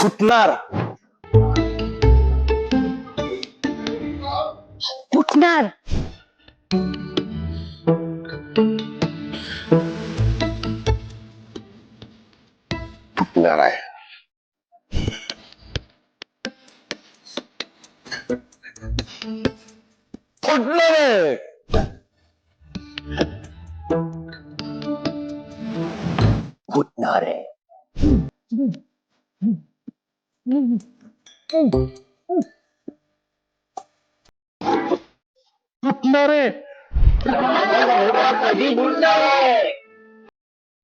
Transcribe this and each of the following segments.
फुटणार फुटणार फुटणार आहे। फुटणार आहे। फुटणार आहे। फुटणार.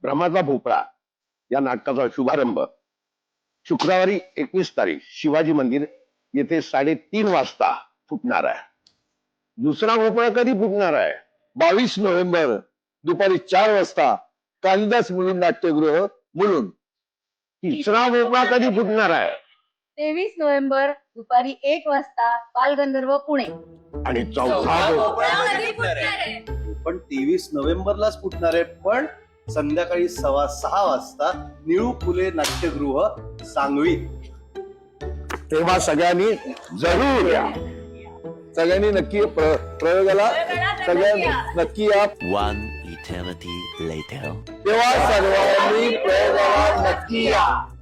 भ्रमाचा भोपळा. या नाटकाचा शुभारंभ. शुक्रवारी एकवीस तारीख शिवाजी मंदिर येथे साडेतीन वाजता फुटणार आहे. दुसरा भोपळा कधी फुटणार आहे? बावीस नोव्हेंबर दुपारी चार वाजता कालिदास मुलून नाट्यगृह मुलुंड तिसरा भोपळा कधी फुटणार आहे? तेवीस नोव्हेंबर दुपारी एक वाजता बालगंधर्व पुणे. आणि चौथा भोपळा पण. तेवीस नोव्हेंबरलाच फुटणार आहे पण संध्याकाळी सव्वा सहा वाजता निळू फुले नाट्यगृह सांगवी. तेव्हा सगळ्यांनी जरूर या. सगळ्यांनी नक्की प्र- प्रयोगाला सगळ्यांनी नक्की या. One eternity later. तेव्हा सर्वांनी प्रयोगाला नक्की या.